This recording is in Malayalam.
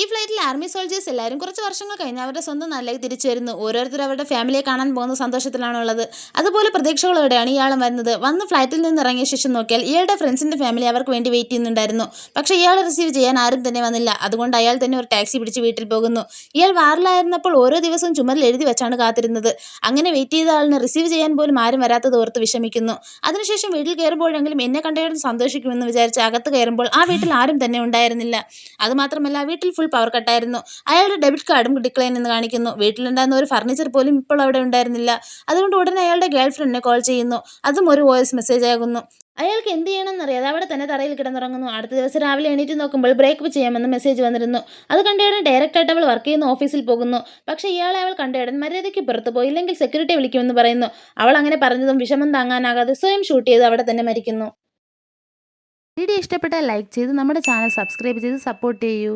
ഈ ഫ്ലൈറ്റിൽ ആർമി സോൾജേഴ്സ് എല്ലാവരും കുറച്ച് വർഷങ്ങൾ കഴിഞ്ഞ് അവരുടെ സ്വന്തം നാട്ടിലേക്ക് തിരിച്ചു വരുന്നു ഓരോരുത്തർ അവരുടെ ഫാമിലിയെ കാണാൻ പോകുന്ന സന്തോഷത്തിലാണുള്ളത്. അതുപോലെ പ്രതീക്ഷകളോടെയാണ് ഇയാളും വരുന്നത്? വന്ന് ഫ്ലൈറ്റിൽ നിന്ന് ഇറങ്ങിയ ശേഷം നോക്കിയാൽ ഇയാളുടെ ഫ്രണ്ട്സിന്റെ ഫാമിലി അവർക്ക് വേണ്ടി വെയിറ്റ് ചെയ്യുന്നുണ്ടായിരുന്നു. പക്ഷേ ഇയാൾ റിസീവ് ചെയ്യാൻ ആരും തന്നെ വന്നില്ല. അതുകൊണ്ട് അയാൾ തന്നെ ഒരു ടാക്സി പിടിച്ച് വീട്ടിൽ പോകുന്നു. ഇയാൾ വാറിലായിരുന്നപ്പോൾ ഓരോ ദിവസവും ചുമരിൽ എഴുതി വെച്ചാണ് കാത്തിരുന്നത്. അങ്ങനെ വെയിറ്റ് ചെയ്ത ആളിനെ റിസീവ് ചെയ്യാൻ പോലും ആരും വരാത്തത് ഓർത്ത് വിഷമിക്കുന്നു. അതിനുശേഷം വീട്ടിൽ കയറുമ്പോഴെങ്കിലും എന്നെ കണ്ടയുടൻ സന്തോഷിക്കുമെന്ന് വിചാരിച്ച് അകത്ത് കയറുമ്പോൾ ആ വീട്ടിൽ ആരും തന്നെ ഉണ്ടായിരുന്നില്ല. അതുമാത്രമല്ല വീട്ടിൽ ഫുൾ പവർ കട്ടായിരുന്നു അയാളുടെ ഡെബിറ്റ് കാർഡും ഡിക്ലൈൻ എന്ന് കാണിക്കുന്നു. വീട്ടിലുണ്ടായിരുന്ന ഒരു ഫർണിച്ചർ പോലും ഇപ്പോൾ അവിടെ ഉണ്ടായിരുന്നില്ല. അതുകൊണ്ട് ഉടനെ അയാളുടെ ഗേൾ ഫ്രണ്ടിനെ കോൾ ചെയ്യുന്നു. അതും ഒരു വോയിസ് മെസ്സേജ് ആകുന്നു. അയാൾക്ക് എന്ത് ചെയ്യണമെന്നറിയാതെ അവിടെ തന്നെ തറയിൽ കിടന്നുറങ്ങുന്നു. അടുത്ത ദിവസം രാവിലെ എണീറ്റ് നോക്കുമ്പോൾ ബ്രേക്കപ്പ് ചെയ്യാമെന്ന് മെസ്സേജ് വന്നിരുന്നു. അത് കണ്ടയുടൻ ഡയറക്റ്റ് ആയിട്ട് അവൾ വർക്ക് ചെയ്യുന്ന ഓഫീസിൽ പോകുന്നു. പക്ഷേ ഇയാളെ അവൾ കണ്ടയുടൻ മര്യാദയ്ക്ക് പുറത്ത് പോയി. ഇല്ലെങ്കിൽ സെക്യൂരിറ്റി വിളിക്കുമെന്ന് പറയുന്നു. അവൾ അങ്ങനെ പറഞ്ഞതും വിഷമം താങ്ങാനാകാതെ സ്വയം ഷൂട്ട് ചെയ്ത് അവിടെ തന്നെ മരിക്കുന്നു. വീഡിയോ ഇഷ്ടപ്പെട്ടാൽ ലൈക്ക് ചെയ്ത് നമ്മുടെ ചാനൽ സബ്സ്ക്രൈബ് ചെയ്ത് സപ്പോർട്ട് ചെയ്യൂ.